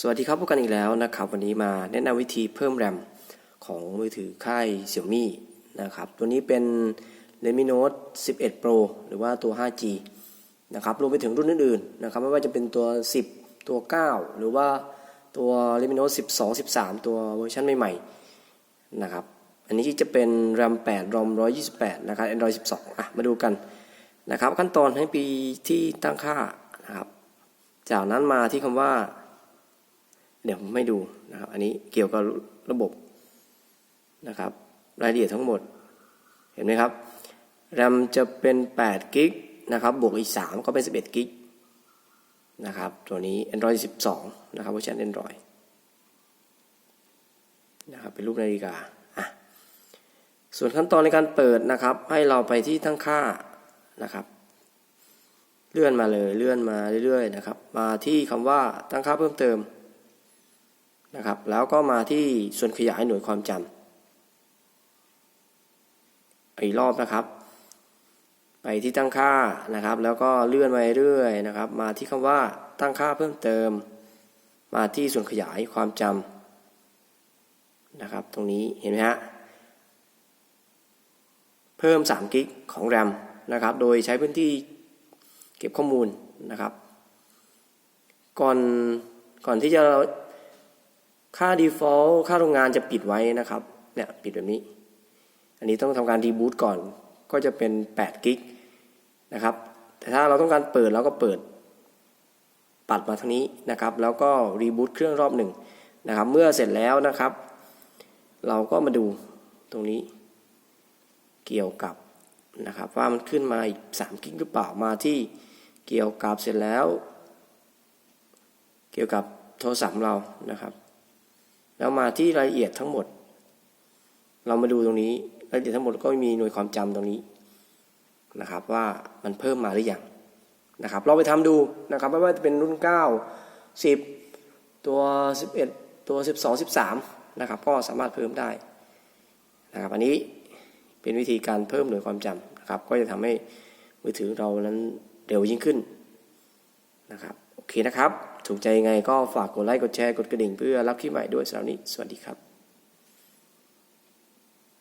สวัสดีครับพบกันอีกแล้วนะครับ วันนี้มาแนะนำวิธีเพิ่มแรมของมือถือค่าย Xiaomi นะครับ ตัวนี้เป็น Redmi Note 11 Pro หรือว่าตัว 5G นะครับรวมไปถึงรุ่นอื่นๆนะครับไม่ว่าจะเป็นตัว 10 ตัว 9 หรือว่าตัว Redmi Note 12 13 ตัวเวอร์ชันใหม่ๆนะครับอันนี้จะเป็น RAM 8 ROM 128 นะครับ Android 12 อะ มาดูกันนะครับขั้นตอนให้ปีที่ตั้งค่านะครับจากนั้นมาที่คำว่า เดี๋ยวผมไม่ดูนะครับ อันนี้เกี่ยวกับระบบนะครับ รายละเอียดทั้งหมด เห็นไหมครับแรมจะเป็น8กิกนะครับ บวกอีก 3 ก็เป็น 11กิกนะครับ ตัวนี้ Android 12 นะครับเวอร์ชัน Android นะครับ เป็นรูปนาฬิกาอะส่วนขั้นตอนในการเปิดนะครับ ให้เราไปที่ตั้งค่านะครับ เลื่อนมาเลย เลื่อนมาเรื่อยๆนะครับ มาที่คำว่าตั้งค่าเพิ่มเติม นะครับ แล้วก็มาที่ส่วนขยายหน่วยความจำอีกรอบนะครับ ไปที่ตั้งค่านะครับ แล้วก็เลื่อนมาเรื่อยนะครับ มาที่คำว่าตั้งค่าเพิ่มเติม มาที่ส่วนขยายความจำนะครับ ตรงนี้เห็นไหมฮะเพิ่ม3กิกของแรมนะครับ โดยใช้พื้นที่เก็บข้อมูลนะครับ ก่อนก่อนที่จะ ค่า default ค่าโรงงานจะปิดไว้นะครับ เนี่ยปิดแบบนี้ อันนี้ต้องทำการรีบูตก่อน ก็จะเป็น8กิกนะครับ แต่ถ้าเราต้องการเปิดเราก็เปิด ปัดมาทางนี้นะครับ แล้วก็รีบูตเครื่องรอบหนึ่งนะครับ เมื่อเสร็จแล้วนะครับ เราก็มาดูตรงนี้ เกี่ยวกับนะครับ ว่ามันขึ้นมาอีก3กิกหรือเปล่า มาที่เกี่ยวกับเสร็จแล้ว เกี่ยวกับโทรศัพท์เรานะครับ แล้วมาที่รายละเอียดทั้งหมด เรามาดูตรงนี้รายละเอียดทั้งหมดก็มีหน่วยความจำตรงนี้นะครับ ว่ามันเพิ่มมาหรือยังนะครับ เราไปทำดูนะครับไม่ว่าจะเป็นรุ่น 9 10 ตัว 11 ตัว 12 13นะครับ ก็สามารถเพิ่มได้นะครับ อันนี้เป็นวิธีการเพิ่มหน่วยความจำนะครับ ก็จะทำให้มือถือเรานั้นเร็วยิ่งขึ้นนะครับ โอเคนะครับ ถูกใจยังไงก็ฝากกดไลค์กดแชร์กดกระดิ่งเพื่อรับคลิปใหม่ด้วยสำหรับนี้สวัสดีครับ